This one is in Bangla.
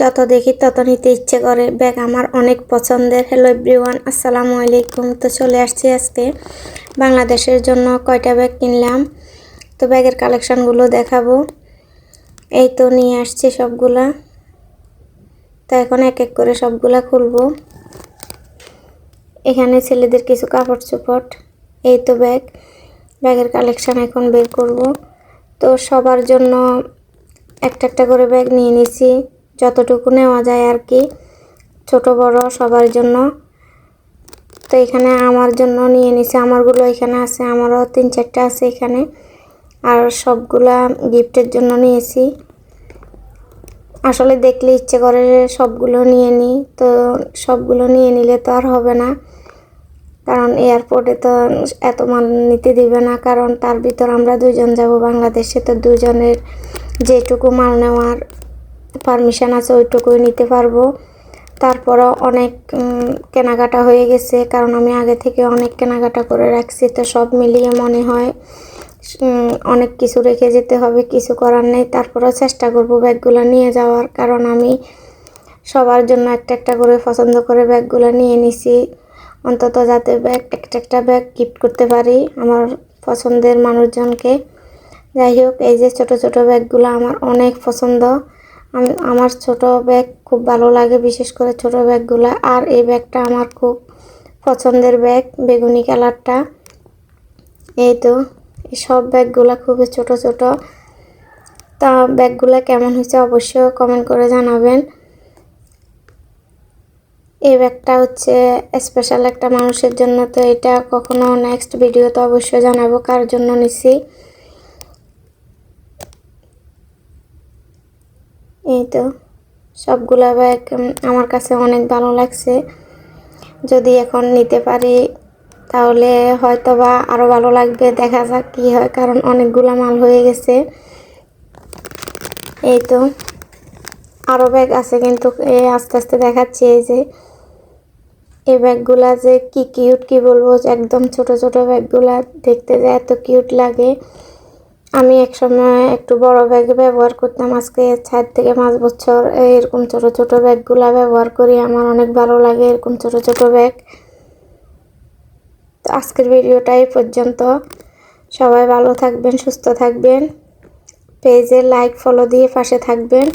যত দেখি তত নিতে ইচ্ছে করে। ব্যাগ আমার অনেক পছন্দের। হ্যালো এভরিওয়ান আসসালামু আলাইকুম। তো চলে আসছি আজকে বাংলাদেশের জন্য কয়টা ব্যাগ কিনলাম। তো ব্যাগের কালেকশানগুলো দেখাবো। এই তো নিয়ে আসছি সবগুলা। তো এখন এক এক করে সবগুলা খুলবো। এখানে ছেলেদের কিছু কাপড় চোপড়। এই তো ব্যাগ। ব্যাগের কালেকশন এখন বের করব। তো সবার জন্য একটা একটা করে ব্যাগ নিয়ে নিছি। যতটুকু নেওয়া যায় আর কি। ছোট, বড় সবার জন্য। তো এখানে আমার জন্য নিয়ে নিছি। আমারগুলো এখানে আছে। আমারও তিন, চারটা আছে এখানে। আর সবগুলা গিফটের জন্য নিয়েছি। আসলে দেখলে ইচ্ছে করে সবগুলো নিয়ে নিই। তো সবগুলো নিয়ে নিলে তো আর হবে না। কারণ এয়ারপোর্টে তো এত মাল নিতে দিবে না। কারণ তার ভিতর আমরা দুজন যাব বাংলাদেশে। তো দুজনের যেটুকু মাল নেওয়ার পারমিশন আছে, ওইটুকুই নিতে পারব। তারপরও অনেক কেনাকাটা হয়ে গেছে, কারণ আমি আগে থেকে অনেক কেনাকাটা করে রাখছি, তো সব মিলিয়ে মনে হয় অনেক কিছু রেখে যেতে হবে, কিছু করার নেই। তারপরও চেষ্টা করব ব্যাগগুলো নিয়ে যাওয়ার, কারণ আমি সবার জন্য একটা একটা করে পছন্দ করে ব্যাগগুলো নিয়ে নিছি। অন্তত যাতে ব্যাগ, একটা একটা ব্যাগ গিফট করতে পারি আমার পছন্দের মানুষজনকে। যাই হোক, এই যে ছোট ছোট ব্যাগগুলো আমার অনেক পছন্দ। আমার ছোট ব্যাগ খুব ভালো লাগে, বিশেষ করে ছোট ব্যাগগুলো। আর এই ব্যাগটা আমার খুব পছন্দের ব্যাগ, বেগুনি কালারটা। এই তো সব ব্যাগগুলো খুবই ছোট ছোট। তা ব্যাগগুলো কেমন হয়েছে অবশ্যই কমেন্ট করে জানাবেন। এই ব্যাগটা হচ্ছে স্পেশাল একটা মানুষের জন্য, তো এটা কখনো নেক্সট ভিডিওতে অবশ্যই জানাব কার জন্য নিছি। এই তো, সবগুলা ব্যাগ আমার কাছে অনেক ভালো লাগছে। যদি এখন নিতে পারি, তাহলে হয়তো বা আরও ভালো লাগবে, দেখা যাক কী হয়, কারণ অনেকগুলো মাল হয়ে গেছে। এই তো আরও ব্যাগ আছে কিন্তু আস্তে আস্তে দেখাচ্ছি এই যে। এই ব্যাগগুলা যে কি কিউট কি বলব একদম ছোট ছোট ব্যাগগুলা দেখতে যে এত কিউট লাগে। আমি এক সময় একটু বড় ব্যাগ ব্যবহার করতাম। আজকে চার থেকে পাঁচ বছর এরকম ছোট ছোট ব্যাগগুলো ব্যবহার করি। আমার অনেক ভালো লাগে এরকম ছোট ছোট ব্যাগ। তো আজকের ভিডিওটাই পর্যন্ত। সবাই ভালো থাকবেন, সুস্থ থাকবেন। পেজে লাইক ফলো দিয়ে পাশে থাকবেন।